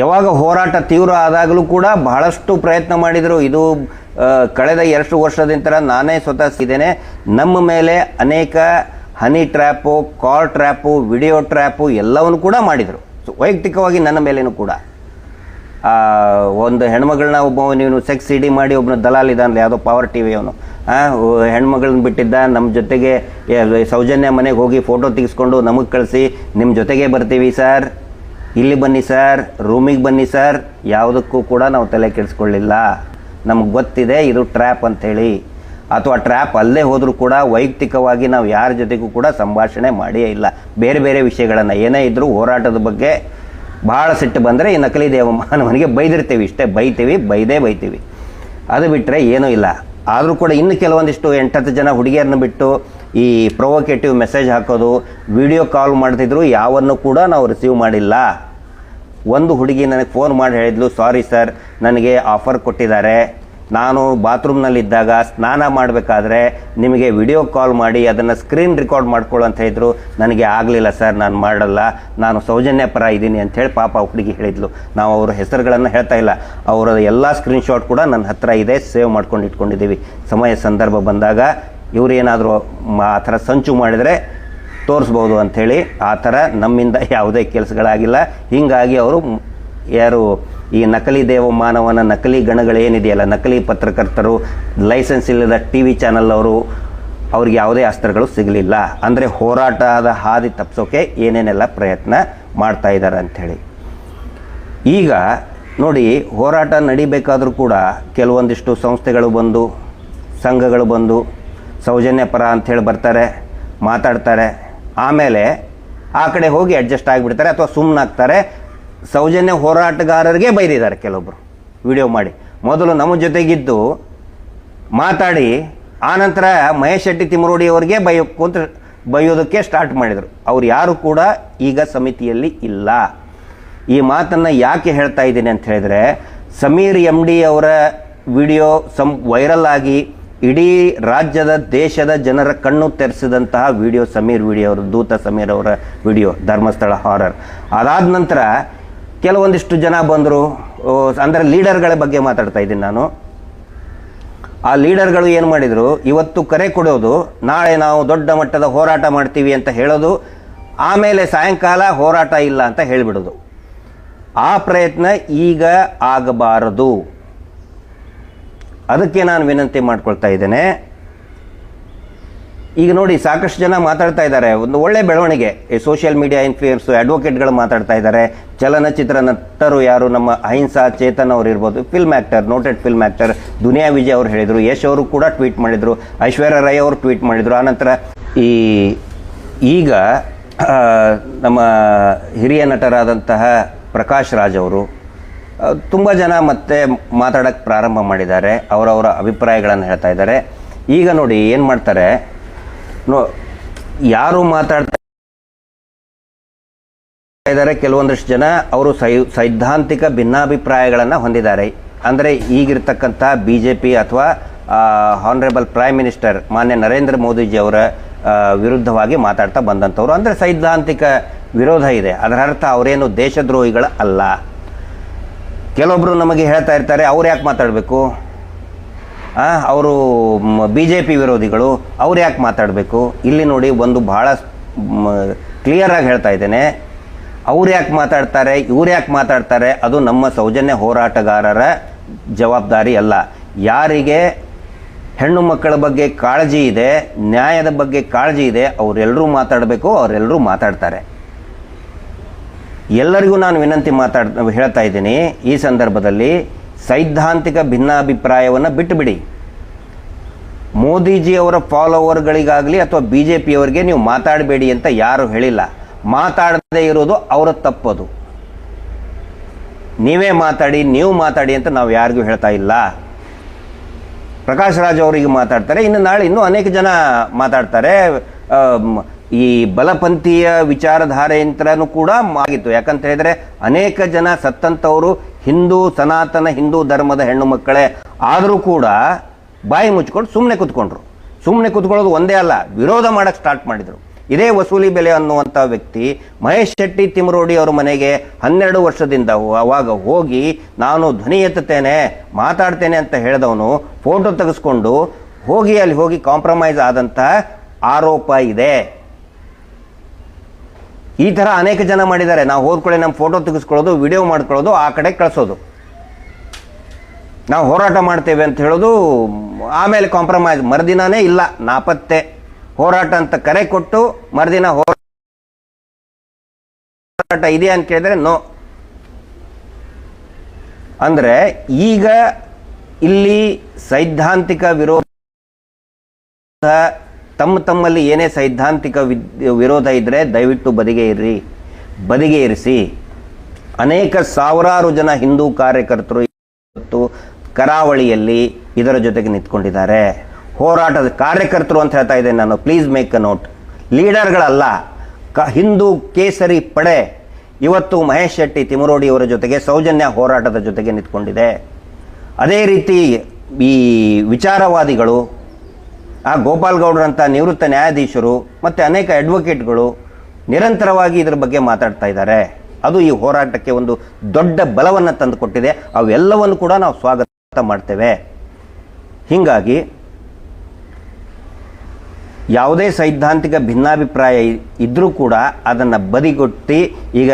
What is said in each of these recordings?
ಯಾವಾಗ ಹೋರಾಟ ತೀವ್ರ ಆದಾಗಲೂ ಕೂಡ ಬಹಳಷ್ಟು ಪ್ರಯತ್ನ ಮಾಡಿದರು. ಇದು ಕಳೆದ ಎರಡು ವರ್ಷದಿಂದ ನಾನೇ ಸ್ವತಃ ಸಿದ್ದೇನೆ ನಮ್ಮ ಮೇಲೆ ಅನೇಕ honey trap, call trap, video trap ಎಲ್ಲವನ್ನು ಕೂಡ ಮಾಡಿದರು. ವೈಯಕ್ತಿಕವಾಗಿ ನನ್ನ ಮೇಲೇನೂ ಕೂಡ. ಒಂದು ಹೆಣ್ಮಗಳನ್ನ ಒಬ್ಬ ನೀನು ಸೆಕ್ಸ್ ಇಡಿ ಮಾಡಿ ಒಬ್ಬನ ದಲಾಲ್ ಇದ್ದಾನಲ್ಲ, ಯಾವುದೋ ಪವರ್ ಟಿ ವಿ ಅವನು. ಹೆಣ್ಮಗಳನ್ನ ಬಿಟ್ಟಿದ್ದ ನಮ್ಮ ಜೊತೆಗೆ ಸೌಜನ್ಯ ಮನೆಗೆ ಹೋಗಿ ಫೋಟೋ ತೆಗೆಸ್ಕೊಂಡು ನಮಗೆ ಕಳಿಸಿ ನಿಮ್ಮ ಜೊತೆಗೆ ಬರ್ತೀವಿ ಸರ್. ಇಲ್ಲಿ ಬನ್ನಿ ಸರ್ ರೂಮಿಗೆ ಬನ್ನಿ ಸರ್. ಯಾವುದಕ್ಕೂ ಕೂಡ ನಾವು ತಲೆ ಕೆಡಿಸ್ಕೊಳ್ಳಿಲ್ಲ. ನಮ್ಗೆ ಗೊತ್ತಿದೆ, ಇದು ಟ್ರ್ಯಾಪ್ ಅಂಥೇಳಿ ಅಥವಾ ಟ್ರ್ಯಾಪ್ ಅಲ್ಲೇ ಹೋದರೂ ಕೂಡ ವೈಯಕ್ತಿಕವಾಗಿ ನಾವು ಯಾರ ಜೊತೆಗೂ ಕೂಡ ಸಂಭಾಷಣೆ ಮಾಡಿಯೇ ಇಲ್ಲ. ಬೇರೆ ಬೇರೆ ವಿಷಯಗಳನ್ನು, ಏನೇ ಇದ್ದರೂ ಹೋರಾಟದ ಬಗ್ಗೆ ಭಾಳ ಸಿಟ್ಟು ಬಂದರೆ ಈ ನಕಲಿ ದೇವಮಾನವನಿಗೆ ಬೈದಿರ್ತೀವಿ ಇಷ್ಟೇ. ಬೈತೀವಿ, ಬೈದೇ ಬೈತೀವಿ. ಅದು ಬಿಟ್ಟರೆ ಏನೂ ಇಲ್ಲ. ಆದರೂ ಕೂಡ ಇನ್ನು ಕೆಲವೊಂದಿಷ್ಟು ಎಂಟತ್ತು ಜನ ಹುಡುಗಿಯರನ್ನ ಬಿಟ್ಟು ಈ ಪ್ರೊವೊಕೇಟಿವ್ ಮೆಸೇಜ್ ಹಾಕೋದು ವಿಡಿಯೋ ಕಾಲ್ ಮಾಡ್ತಿದ್ರು, ಯಾವನ್ನು ಕೂಡ ನಾವು ರಿಸೀವ್ ಮಾಡಿಲ್ಲ. ಒಂದು ಹುಡುಗಿ ನನಗೆ ಫೋನ್ ಮಾಡಿ ಹೇಳಿದ್ಲು ಸಾರಿ ಸರ್ ನನಗೆ ಆಫರ್ ಕೊಟ್ಟಿದ್ದಾರೆ. ನಾನು ಬಾತ್ರೂಮ್ನಲ್ಲಿದ್ದಾಗ ಸ್ನಾನ ಮಾಡಬೇಕಾದ್ರೆ ನಿಮಗೆ ವಿಡಿಯೋ ಕಾಲ್ ಮಾಡಿ, ಅದನ್ನು ಸ್ಕ್ರೀನ್ ರೆಕಾರ್ಡ್ ಮಾಡ್ಕೊಳ್ಳು ಅಂತ ಹೇಳಿದ್ರು. ನನಗೆ ಆಗಲಿಲ್ಲ ಸರ್ ನಾನು ಮಾಡಲ್ಲ. ನಾನು ಸೌಜನ್ಯ ಪರ ಇದ್ದೀನಿ ಅಂಥೇಳಿ ಪಾಪ ಆ ಹುಡುಗಿ ಹೇಳಿದ್ಲು. ನಾವು ಅವ್ರ ಹೆಸರುಗಳನ್ನು ಹೇಳ್ತಾ ಇಲ್ಲ. ಅವರ ಎಲ್ಲ ಸ್ಕ್ರೀನ್ಶಾಟ್ ಕೂಡ ನನ್ನ ಹತ್ರ ಇದೆ ಸೇವ್ ಮಾಡ್ಕೊಂಡು ಇಟ್ಕೊಂಡಿದ್ದೀವಿ. ಸಮಯ, ಸಂದರ್ಭ ಬಂದಾಗ ಇವ್ರು ಏನಾದರೂ ಆ ಥರ ಸಂಚು ಮಾಡಿದರೆ ತೋರಿಸ್ಬೋದು ಅಂಥೇಳಿ ಆ ಥರ ನಮ್ಮಿಂದ ಯಾವುದೇ ಕೆಲಸಗಳಾಗಿಲ್ಲ. ಹೀಗಾಗಿ ಅವರು ಯಾರು ಈ ನಕಲಿ ದೇವಮಾನವನ ನಕಲಿ ಗಣಗಳೇನಿದೆಯಲ್ಲ ನಕಲಿ ಪತ್ರಕರ್ತರು, ಲೈಸೆನ್ಸ್ ಇಲ್ಲದ ಟಿ ವಿ ಚಾನಲ್ ಅವರು, ಅವ್ರಿಗೆ ಯಾವುದೇ ಅಸ್ತ್ರಗಳು ಸಿಗಲಿಲ್ಲ. ಅಂದರೆ ಹೋರಾಟದ ಹಾದಿ ತಪ್ಪಿಸೋಕೆ ಏನೇನೆಲ್ಲ ಪ್ರಯತ್ನ ಮಾಡ್ತಾ ಇದ್ದಾರೆ ಅಂಥೇಳಿ. ಈಗ ನೋಡಿ, ಹೋರಾಟ ನಡಿಬೇಕಾದರೂ ಕೂಡ ಕೆಲವೊಂದಿಷ್ಟು ಸಂಸ್ಥೆಗಳು ಬಂದು, ಸಂಘಗಳು ಬಂದು ಸೌಜನ್ಯ ಪರ ಅಂಥೇಳಿ ಬರ್ತಾರೆ, ಮಾತಾಡ್ತಾರೆ. ಆಮೇಲೆ ಆ ಕಡೆ ಹೋಗಿ ಅಡ್ಜಸ್ಟ್ ಆಗಿಬಿಡ್ತಾರೆ ಅಥವಾ ಸುಮ್ಮನಾಗ್ತಾರೆ ಸೌಜನ್ಯ ಹೋರಾಟಗಾರರಿಗೆ ಬೈದಿದ್ದಾರೆ ಕೆಲವೊಬ್ಬರು ವಿಡಿಯೋ ಮಾಡಿ. ಮೊದಲು ನಮ್ಮ ಜೊತೆಗಿದ್ದು ಮಾತಾಡಿ ಆನಂತರ ಮಹೇಶ್ ಶೆಟ್ಟಿ ತಿಮರೋಡಿ ಅವರಿಗೆ ಬೈಯೋಕ್ಕೂ ಅಂತ ಬೈಯೋದಕ್ಕೆ ಸ್ಟಾರ್ಟ್ ಮಾಡಿದರು. ಅವ್ರು ಯಾರು ಕೂಡ ಈಗ ಸಮಿತಿಯಲ್ಲಿ ಇಲ್ಲ. ಈ ಮಾತನ್ನು ಯಾಕೆ ಹೇಳ್ತಾ ಇದ್ದೀನಿ ಅಂತ ಹೇಳಿದರೆ, ಸಮೀರ್ ಎಂ ಡಿ ಅವರ ವಿಡಿಯೋ ಸಂ ವೈರಲ್ ಆಗಿ ಇಡೀ ರಾಜ್ಯದ, ದೇಶದ ಜನರ ಕಣ್ಣು ತೆರೆಸಿದಂತಹ ವಿಡಿಯೋ, ಸಮೀರ್ ವಿಡಿಯೋ, ಅವರು ದೂತ ಸಮೀರ್ ಅವರ ವಿಡಿಯೋ, ಧರ್ಮಸ್ಥಳ ಹಾರರ್ ಅದಾದ ನಂತರ ಕೆಲವೊಂದಿಷ್ಟು ಜನ ಬಂದರು. ಅಂದರೆ ಲೀಡರ್ಗಳ ಬಗ್ಗೆ ಮಾತಾಡ್ತಾ ಇದ್ದೀನಿ ನಾನು. ಆ ಲೀಡರ್ಗಳು ಏನು ಮಾಡಿದರು, ಇವತ್ತು ಕರೆ ಕೊಡೋದು, ನಾಳೆ ನಾವು ದೊಡ್ಡ ಮಟ್ಟದ ಹೋರಾಟ ಮಾಡ್ತೀವಿ ಅಂತ ಹೇಳೋದು, ಆಮೇಲೆ ಸಾಯಂಕಾಲ ಹೋರಾಟ ಇಲ್ಲ ಅಂತ ಹೇಳಿಬಿಡೋದು. ಆ ಪ್ರಯತ್ನ ಈಗ ಆಗಬಾರದು. ಅದಕ್ಕೆ ನಾನು ವಿನಂತಿ ಮಾಡ್ಕೊಳ್ತಾ ಇದ್ದೇನೆ. ಈಗ ನೋಡಿ, ಸಾಕಷ್ಟು ಜನ ಮಾತಾಡ್ತಾ ಇದ್ದಾರೆ. ಒಂದು ಒಳ್ಳೆ ಬೆಳವಣಿಗೆ. ಈ ಸೋಷಿಯಲ್ ಮೀಡಿಯಾ ಇನ್ಫ್ಲೂಯೆನ್ಸು ಅಡ್ವೊಕೇಟ್ಗಳು ಮಾತಾಡ್ತಾ ಇದ್ದಾರೆ. ಚಲನಚಿತ್ರ ನಟರು ಯಾರು? ನಮ್ಮ ಅಹಿಂಸಾ ಚೇತನ್ ಅವರು ಇರ್ಬೋದು. Film actor noted film actor Duniya Vijay ಅವರು ಹೇಳಿದರು. ಯಶ್ ಅವರು ಕೂಡ ಟ್ವೀಟ್ ಮಾಡಿದರು. ಐಶ್ವರ್ಯ ರೈ ಅವರು ಟ್ವೀಟ್ ಮಾಡಿದರು. ಆನಂತರ ಈ ಈಗ ನಮ್ಮ ಹಿರಿಯ ನಟರಾದಂತಹ ಪ್ರಕಾಶ್ ರಾಜ್ ಅವರು ತುಂಬ ಜನ ಮತ್ತೆ ಮಾತಾಡೋಕ್ಕೆ ಪ್ರಾರಂಭ ಮಾಡಿದ್ದಾರೆ. ಅವರವರ ಅಭಿಪ್ರಾಯಗಳನ್ನು ಹೇಳ್ತಾ ಇದ್ದಾರೆ. ಈಗ ನೋಡಿ ಏನು ಮಾಡ್ತಾರೆ? ನೋ, ಯಾರು ಮಾತಾಡ್ತಾ ಇದ್ದಾರೆ, ಕೆಲವೊಂದಷ್ಟು ಜನ ಅವರು ಸೈದ್ಧಾಂತಿಕ ಭಿನ್ನಾಭಿಪ್ರಾಯಗಳನ್ನು ಹೊಂದಿದ್ದಾರೆ. ಅಂದರೆ ಈಗಿರ್ತಕ್ಕಂಥ ಬಿ ಜೆ ಪಿ ಅಥವಾ ಹಾನರೇಬಲ್ ಪ್ರೈಮ್ ಮಿನಿಸ್ಟರ್ ಮಾನ್ಯ ನರೇಂದ್ರ ಮೋದಿಜಿ ಅವರ ವಿರುದ್ಧವಾಗಿ ಮಾತಾಡ್ತಾ ಬಂದಂಥವ್ರು. ಅಂದರೆ ಸೈದ್ಧಾಂತಿಕ ವಿರೋಧ ಇದೆ. ಅದರ ಅರ್ಥ ಅವರೇನು ದೇಶದ್ರೋಹಿಗಳ ಅಲ್ಲ ಕೆಲವೊಬ್ಬರು ನಮಗೆ ಹೇಳ್ತಾ ಇರ್ತಾರೆ, ಅವ್ರು ಯಾಕೆ ಮಾತಾಡಬೇಕು? ಅವರು ಬಿ ಜೆ ಪಿ ವಿರೋಧಿಗಳು, ಅವ್ರು ಯಾಕೆ ಮಾತಾಡಬೇಕು? ಇಲ್ಲಿ ನೋಡಿ ಒಂದು ಭಾಳ ಕ್ಲಿಯರಾಗಿ ಹೇಳ್ತಾ ಇದ್ದೇನೆ. ಅವ್ರು ಯಾಕೆ ಮಾತಾಡ್ತಾರೆ, ಇವ್ರು ಯಾಕೆ ಮಾತಾಡ್ತಾರೆ, ಅದು ನಮ್ಮ ಸೌಜನ್ಯ ಹೋರಾಟಗಾರರ ಜವಾಬ್ದಾರಿ ಅಲ್ಲ. ಯಾರಿಗೆ ಹೆಣ್ಣು ಮಕ್ಕಳ ಬಗ್ಗೆ ಕಾಳಜಿ ಇದೆ, ನ್ಯಾಯದ ಬಗ್ಗೆ ಕಾಳಜಿ ಇದೆ ಅವರೆಲ್ಲರೂ ಮಾತಾಡಬೇಕು ಅವರೆಲ್ಲರೂ ಮಾತಾಡ್ತಾರೆ. ಎಲ್ಲರಿಗೂ ನಾನು ವಿನಂತಿ ಮಾತಾಡ್, ಹೇಳ್ತಾ ಇದ್ದೀನಿ, ಈ ಸಂದರ್ಭದಲ್ಲಿ ಸೈದ್ಧಾಂತಿಕ ಭಿನ್ನಾಭಿಪ್ರಾಯವನ್ನು ಬಿಟ್ಟುಬಿಡಿ. ಮೋದಿಜಿ ಅವರ ಫಾಲೋವರ್ಗಳಿಗಾಗಲಿ ಅಥವಾ ಬಿ ಜೆ ಪಿಯವರಿಗೆ ನೀವು ಮಾತಾಡಬೇಡಿ ಅಂತ ಯಾರು ಹೇಳಿಲ್ಲ. ಮಾತಾಡದೇ ಇರೋದು ಅವರ ತಪ್ಪದು. ನೀವೇ ಮಾತಾಡಿ, ನೀವು ಮಾತಾಡಿ ಅಂತ ನಾವು ಯಾರಿಗೂ ಹೇಳ್ತಾ ಇಲ್ಲ. ಪ್ರಕಾಶ್ ರಾಜ್ ಅವರಿಗೆ ಮಾತಾಡ್ತಾರೆ. ಇನ್ನು ನಾಳೆ ಇನ್ನೂ ಅನೇಕ ಜನ ಮಾತಾಡ್ತಾರೆ. ಈ ಬಲಪಂಥೀಯ ವಿಚಾರಧಾರೆಯಂತ್ರನೂ ಕೂಡ ಆಗಿತ್ತು. ಯಾಕಂತ ಹೇಳಿದ್ರೆ ಅನೇಕ ಜನ ಸತ್ತಂಥವರು ಹಿಂದೂ ಸನಾತನ ಹಿಂದೂ ಧರ್ಮದ ಹೆಣ್ಣು ಮಕ್ಕಳೇ ಆದರೂ ಕೂಡ ಬಾಯಿ ಮುಚ್ಕೊಂಡು ಸುಮ್ಮನೆ ಕೂತ್ಕೊಂಡ್ರು. ಸುಮ್ಮನೆ ಕೂತ್ಕೊಳ್ಳೋದು ಒಂದೇ ಅಲ್ಲ, ವಿರೋಧ ಮಾಡೋಕ್ಕೆ ಸ್ಟಾರ್ಟ್ ಮಾಡಿದರು. ಇದೇ ವಸೂಲಿ ಬೆಲೆ ಅನ್ನುವಂಥ ವ್ಯಕ್ತಿ ಮಹೇಶ್ ಶೆಟ್ಟಿ ತಿಮರೋಡಿ ಅವರ ಮನೆಗೆ ಹನ್ನೆರಡು ವರ್ಷದಿಂದ ಅವಾಗ ಹೋಗಿ ನಾನು ಧ್ವನಿ ಎತ್ತುತ್ತೇನೆ, ಮಾತಾಡ್ತೇನೆ ಅಂತ ಹೇಳಿದವನು ಫೋಟೋ ತೆಗೆಸ್ಕೊಂಡು ಹೋಗಿ ಅಲ್ಲಿ ಹೋಗಿ ಕಾಂಪ್ರಮೈಸ್ ಆದಂಥ ಆರೋಪ ಇದೆ. ಈ ಥರ ಅನೇಕ ಜನ ಮಾಡಿದ್ದಾರೆ. ನಾವು ಹೋದ್ಕೊಳ್ಳಿ ನಮ್ಮ ಫೋಟೋ ತೆಗೆಸ್ಕೊಳ್ಳೋದು ವಿಡಿಯೋ ಮಾಡ್ಕೊಳ್ಳೋದು, ಆ ಕಡೆ ಕಳಿಸೋದು. ನಾವು ಹೋರಾಟ ಮಾಡ್ತೇವೆ ಅಂತ ಹೇಳೋದು, ಆಮೇಲೆ ಕಾಂಪ್ರಮೈಸ್ ಮರುದಿನನೇ ಇಲ್ಲ, ನಾಪತ್ತೆ. ಹೋರಾಟ ಅಂತ ಕರೆ ಕೊಟ್ಟು, ಮರುದಿನ ಹೋರಾಟ ಇದೆಯಾ ಅಂತ ಕೇಳಿದ್ರೆ ನೋ ಅಂದರೆ ಈಗ ಇಲ್ಲಿ ಸೈದ್ಧಾಂತಿಕ ವಿರೋಧ ತಮ್ಮ ತಮ್ಮಲ್ಲಿ ಏನೇ ಸೈದ್ಧಾಂತಿಕ ವಿರೋಧ ಇದ್ದರೆ ದಯವಿಟ್ಟು ಬದಿಗೆ ಇರ್ರಿ. ಬದಿಗೆ ಇರಿಸಿ. ಅನೇಕ ಸಾವಿರಾರು ಜನ ಹಿಂದೂ ಕಾರ್ಯಕರ್ತರು ಇವತ್ತು ಕರಾವಳಿಯಲ್ಲಿ ಇದರ ಜೊತೆಗೆ ನಿಂತ್ಕೊಂಡಿದ್ದಾರೆ. ಹೋರಾಟದ ಕಾರ್ಯಕರ್ತರು ಅಂತ ಹೇಳ್ತಾ ಇದ್ದೇನೆ ನಾನು. ಪ್ಲೀಸ್ ಮೇಕ್ ಅ ನೋಟ್ ಲೀಡರ್ಗಳಲ್ಲ ಕ, ಹಿಂದೂ ಕೇಸರಿ ಪಡೆ ಇವತ್ತು ಮಹೇಶ್ ಶೆಟ್ಟಿ ತಿಮರೋಡಿ ಅವರ ಜೊತೆಗೆ ಸೌಜನ್ಯ ಹೋರಾಟದ ಜೊತೆಗೆ ನಿಂತ್ಕೊಂಡಿದೆ. ಅದೇ ರೀತಿ ಈ ವಿಚಾರವಾದಿಗಳು ಆ ಗೋಪಾಲ್ ನಿವೃತ್ತ ನ್ಯಾಯಾಧೀಶರು ಮತ್ತು ಅನೇಕ ಅಡ್ವೊಕೇಟ್ಗಳು ನಿರಂತರವಾಗಿ ಇದರ ಬಗ್ಗೆ ಮಾತಾಡ್ತಾ ಇದ್ದಾರೆ. ಅದು ಈ ಹೋರಾಟಕ್ಕೆ ಒಂದು ದೊಡ್ಡ ಬಲವನ್ನು ತಂದುಕೊಟ್ಟಿದೆ. ಅವೆಲ್ಲವನ್ನು ಕೂಡ ನಾವು ಸ್ವಾಗತ ಮಾಡ್ತೇವೆ. ಹೀಗಾಗಿ ಯಾವುದೇ ಸೈದ್ಧಾಂತಿಕ ಭಿನ್ನಾಭಿಪ್ರಾಯ ಇದ್ದರೂ ಕೂಡ ಅದನ್ನು ಬದಿಗೊತ್ತಿ ಈಗ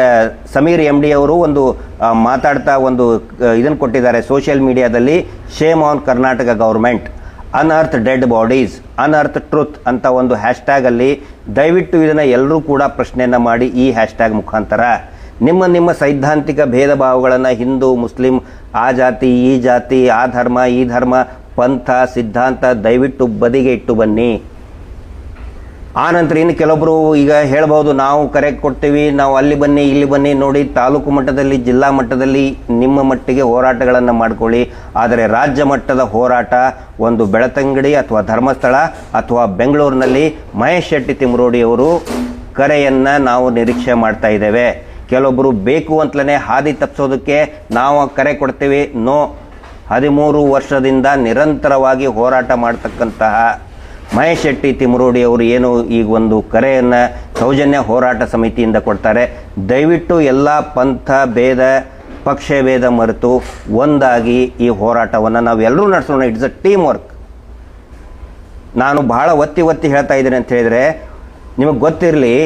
ಸಮೀರ್ ಎಂ ಡಿ ಅವರು ಒಂದು ಮಾತಾಡ್ತಾ ಒಂದು ಇದನ್ನು ಕೊಟ್ಟಿದ್ದಾರೆ ಸೋಷಿಯಲ್ ಮೀಡಿಯಾದಲ್ಲಿ shame on Karnataka government unearth dead bodies unearth truth ಅಂತ ಒಂದು ಹ್ಯಾಶ್ಟ್ಯಾಗ್ ಅಲ್ಲಿ ದಯವಿಟ್ಟು ಇದನ್ನು ಎಲ್ಲರೂ ಕೂಡ ಪ್ರಶ್ನೆಯನ್ನು ಮಾಡಿ ಈ ಹ್ಯಾಶ್ಟ್ಯಾಗ್ ಮುಖಾಂತರ. ನಿಮ್ಮ ನಿಮ್ಮ ಸೈದ್ಧಾಂತಿಕ ಭೇದ ಭಾವಗಳನ್ನು ಹಿಂದೂ, ಮುಸ್ಲಿಂ, ಆ ಜಾತಿ, ಈ ಜಾತಿ, ಆ ಧರ್ಮ, ಈ ಧರ್ಮ, ಪಂಥ, ಸಿದ್ಧಾಂತ ದಯವಿಟ್ಟು ಬದಿಗೆ ಇಟ್ಟು ಬನ್ನಿ. ಆ ನಂತರ ಇನ್ನು ಕೆಲವೊಬ್ರು ಈಗ ಹೇಳ್ಬೋದು ನಾವು ಕರೆ ಕೊಡ್ತೀವಿ, ನಾವು ಅಲ್ಲಿ ಬನ್ನಿ, ಇಲ್ಲಿ ಬನ್ನಿ ನೋಡಿ ತಾಲೂಕು ಮಟ್ಟದಲ್ಲಿ, ಜಿಲ್ಲಾ ಮಟ್ಟದಲ್ಲಿ ನಿಮ್ಮ ಮಟ್ಟಿಗೆ ಹೋರಾಟಗಳನ್ನು ಮಾಡ್ಕೊಳ್ಳಿ. ಆದರೆ ರಾಜ್ಯ ಮಟ್ಟದ ಹೋರಾಟ ಒಂದು ಬೆಳತಂಗಡಿ ಅಥವಾ ಧರ್ಮಸ್ಥಳ ಅಥವಾ ಬೆಂಗಳೂರಿನಲ್ಲಿ ಮಹೇಶ್ ಶೆಟ್ಟಿ ತಿಮರೋಡಿ ಅವರು ಕರೆಯನ್ನು ನಾವು ನಿರೀಕ್ಷೆ ಮಾಡ್ತಾ ಇದ್ದೇವೆ. ಕೆಲವೊಬ್ಬರು ಬೇಕು ಅಂತಲೇ ಹಾದಿ ತಪ್ಪಿಸೋದಕ್ಕೆ ನಾವು ಕರೆ ಕೊಡ್ತೀವಿ. ನೋ ಹದಿಮೂರು ವರ್ಷದಿಂದ ನಿರಂತರವಾಗಿ ಹೋರಾಟ ಮಾಡ್ತಕ್ಕಂತಹ ಮಹೇಶ್ ಶೆಟ್ಟಿ ತಿಮರೋಡಿ ಅವರು ಏನು ಈಗ ಒಂದು ಕರೆಯನ್ನು ಸೌಜನ್ಯ ಹೋರಾಟ ಸಮಿತಿಯಿಂದ ಕೊಡ್ತಾರೆ. ದಯವಿಟ್ಟು ಎಲ್ಲ ಪಂಥ, ಭೇದ, ಪಕ್ಷ, ಭೇದ ಮರೆತು ಒಂದಾಗಿ ಈ ಹೋರಾಟವನ್ನು ನಾವೆಲ್ಲರೂ ನಡೆಸೋಣ. ಇಟ್ಸ್ ಅ ಟೀಮ್ ವರ್ಕ್ ನಾನು ಬಹಳ ಒತ್ತಿ ಒತ್ತಿ ಹೇಳ್ತಾ ಇದ್ದೀನಿ ಅಂತ ಹೇಳಿದರೆ, ನಿಮಗೆ ಗೊತ್ತಿರಲಿ,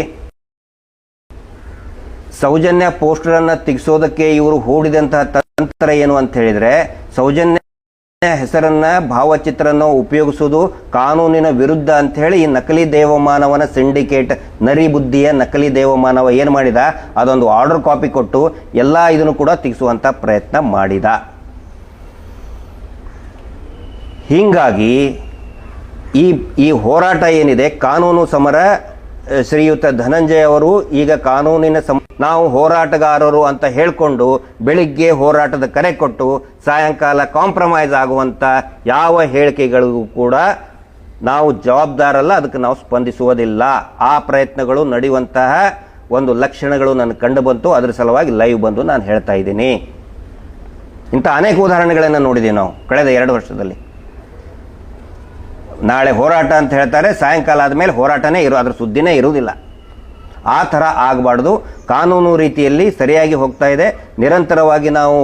ಸೌಜನ್ಯ ಪೋಸ್ಟರನ್ನು ತೆಗೆಸೋದಕ್ಕೆ ಇವರು ಹೂಡಿದಂತಹ ತಂತ್ರ ಏನು ಅಂತ ಹೇಳಿದರೆ, ಸೌಜನ್ಯ ಹೆಸರನ್ನ ಭಾವಚಿತ್ರನ ಉಪಯೋಗಿಸುವುದು ಕಾನೂನಿನ ವಿರುದ್ಧ ಅಂತ ಹೇಳಿ ಈ ನಕಲಿ ದೇವಮಾನವನ ಸಿಂಡಿಕೇಟ್ ನರಿ ಬುದ್ಧಿಯ ನಕಲಿ ದೇವಮಾನವ ಏನು ಮಾಡಿದ? ಅದೊಂದು ಆರ್ಡರ್ ಕಾಪಿ ಕೊಟ್ಟು ಎಲ್ಲ ಇದನ್ನು ಕೂಡ ತೆಗೆಸುವಂಥ ಪ್ರಯತ್ನ ಮಾಡಿದ. ಹೀಗಾಗಿ ಈ ಈ ಹೋರಾಟ ಏನಿದೆ? ಕಾನೂನು ಸಮರ ಶ್ರೀಯುತ ಧನಂಜಯ ಅವರು ಈಗ ಕಾನೂನಿನ ಸಂ, ನಾವು ಹೋರಾಟಗಾರರು ಅಂತ ಹೇಳಿಕೊಂಡು ಬೆಳಿಗ್ಗೆ ಹೋರಾಟದ ಕರೆ ಕೊಟ್ಟು ಸಾಯಂಕಾಲ ಕಾಂಪ್ರಮೈಸ್ ಆಗುವಂಥ ಯಾವ ಹೇಳಿಕೆಗಳಿಗೂ ಕೂಡ ನಾವು ಜವಾಬ್ದಾರಲ್ಲ, ಅದಕ್ಕೆ ನಾವು ಸ್ಪಂದಿಸುವುದಿಲ್ಲ. ಆ ಪ್ರಯತ್ನಗಳು ನಡೆಯುವಂತಹ ಒಂದು ಲಕ್ಷಣಗಳು ನನಗೆ ಕಂಡು ಬಂತು, ಅದರ ಸಲುವಾಗಿ ಲೈವ್ ಬಂದು ನಾನು ಹೇಳ್ತಾ ಇದ್ದೀನಿ. ಇಂಥ ಅನೇಕ ಉದಾಹರಣೆಗಳನ್ನು ನೋಡಿದ್ದೀವಿ ನಾವು, ಕಳೆದ ಎರಡು ವರ್ಷದಲ್ಲಿ. ನಾಳೆ ಹೋರಾಟ ಅಂತ ಹೇಳ್ತಾರೆ, ಸಾಯಂಕಾಲ ಆದಮೇಲೆ ಹೋರಾಟನೇ ಇರೋ, ಅದ್ರ ಸುದ್ದಿನೇ ಇರುವುದಿಲ್ಲ. ಆ ಥರ ಆಗಬಾರ್ದು. ಕಾನೂನು ರೀತಿಯಲ್ಲಿ ಸರಿಯಾಗಿ ಹೋಗ್ತಾ ಇದೆ. ನಿರಂತರವಾಗಿ ನಾವು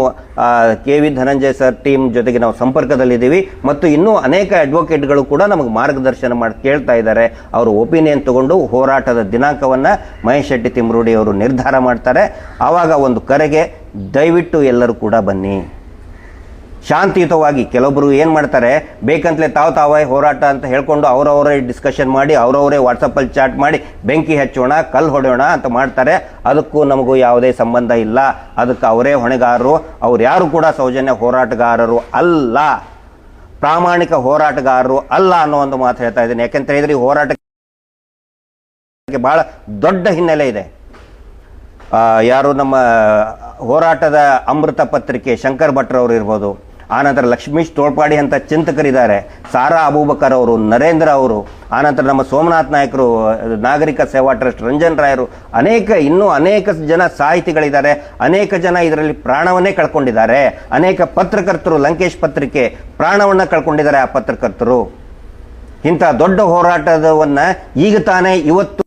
K V Dhananjaya sir team ಜೊತೆಗೆ ನಾವು ಸಂಪರ್ಕದಲ್ಲಿದ್ದೀವಿ. ಮತ್ತು ಇನ್ನೂ ಅನೇಕ ಅಡ್ವೊಕೇಟ್ಗಳು ಕೂಡ ನಮಗೆ ಮಾರ್ಗದರ್ಶನ ಮಾಡಿ, ಕೇಳ್ತಾ ಇದ್ದಾರೆ. ಅವರು ಒಪಿನಿಯನ್ ತಗೊಂಡು ಹೋರಾಟದ ದಿನಾಂಕವನ್ನು ಮಹೇಶ್ ಶೆಟ್ಟಿ ತಿಮ್ರೂಡಿ ಅವರು ನಿರ್ಧಾರ ಮಾಡ್ತಾರೆ. ಆವಾಗ ಒಂದು ಕರೆಗೆ, ದಯವಿಟ್ಟು ಎಲ್ಲರೂ ಕೂಡ ಬನ್ನಿ. ಶಾಂತಿಯುತವಾಗಿ ಕೆಲವೊಬ್ಬರು ಏನು ಮಾಡ್ತಾರೆ, ಬೇಕಂತಲೇ ತಾವು ತಾವೇ ಹೋರಾಟ ಅಂತ ಹೇಳ್ಕೊಂಡು ಅವರವರೇ ಡಿಸ್ಕಷನ್ ಮಾಡಿ, ಅವರವರೇ ವಾಟ್ಸಪ್ಪಲ್ಲಿ ಚಾಟ್ ಮಾಡಿ, ಬೆಂಕಿ ಹಚ್ಚೋಣ, ಕಲ್ಲು ಹೊಡೆಯೋಣ ಅಂತ ಮಾಡ್ತಾರೆ. ಅದಕ್ಕೂ ನಮಗೂ ಯಾವುದೇ ಸಂಬಂಧ ಇಲ್ಲ. ಅದಕ್ಕೆ ಅವರೇ ಹೊಣೆಗಾರರು. ಅವ್ರು ಯಾರು ಕೂಡ ಸೌಜನ್ಯ ಹೋರಾಟಗಾರರು ಅಲ್ಲ. ಪ್ರಾಮಾಣಿಕ ಹೋರಾಟಗಾರರು ಅಲ್ಲ ಅನ್ನೋ ಒಂದು ಮಾತು ಹೇಳ್ತಾ ಇದ್ದೀನಿ. ಯಾಕೆಂತ ಹೇಳಿದ್ರೆ ಈ ಹೋರಾಟಕ್ಕೆ ಭಾಳ ದೊಡ್ಡ ಹಿನ್ನೆಲೆ ಇದೆ. ಯಾರು ನಮ್ಮ ಹೋರಾಟದ ಅಮೃತ ಪತ್ರಿಕೆ ಶಂಕರ್ ಭಟ್ರವರು ಇರ್ಬೋದು ಆನಂತರ ಲಕ್ಷ್ಮೀಶ್ ತೋಳ್ಪಾಡಿ ಅಂತ ಚಿಂತಕರಿದ್ದಾರೆ. ಸಾರಾ ಅಬೂಬಕರ್ ಅವರು, ನರೇಂದ್ರ ಅವರು, ಆನಂತರ ನಮ್ಮ ಸೋಮನಾಥ್ ನಾಯಕರು, ನಾಗರಿಕ ಸೇವಾ ಟ್ರಸ್ಟ್ ರಂಜನ್ ರಾಯರು, ಅನೇಕ, ಇನ್ನೂ ಅನೇಕ ಜನ ಸಾಹಿತಿಗಳಿದ್ದಾರೆ. ಅನೇಕ ಜನ ಇದರಲ್ಲಿ ಪ್ರಾಣವನ್ನೇ ಕಳ್ಕೊಂಡಿದ್ದಾರೆ. ಅನೇಕ ಪತ್ರಕರ್ತರು, ಲಂಕೇಶ್ ಪತ್ರಿಕೆ ಪ್ರಾಣವನ್ನು ಕಳ್ಕೊಂಡಿದ್ದಾರೆ ಆ ಪತ್ರಕರ್ತರು. ಇಂಥ ದೊಡ್ಡ ಹೋರಾಟದವನ್ನು ಈಗ ತಾನೇ ಇವತ್ತು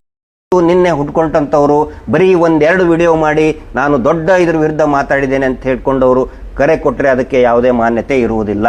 ನಿನ್ನೆ ಹುಟ್ಕೊಂಡಂಥವ್ರು. ಬರೀ ಒಂದೆರಡು ವಿಡಿಯೋ ಮಾಡಿ ನಾನು ದೊಡ್ಡ ಇದ್ರ ವಿರುದ್ಧ ಮಾತಾಡಿದ್ದೇನೆ ಅಂತ ಹೇಳ್ಕೊಂಡವರು. ಕರೆ ಕೊಟ್ಟರೆ ಅದಕ್ಕೆ ಯಾವುದೇ ಮಾನ್ಯತೆ ಇರುವುದಿಲ್ಲ.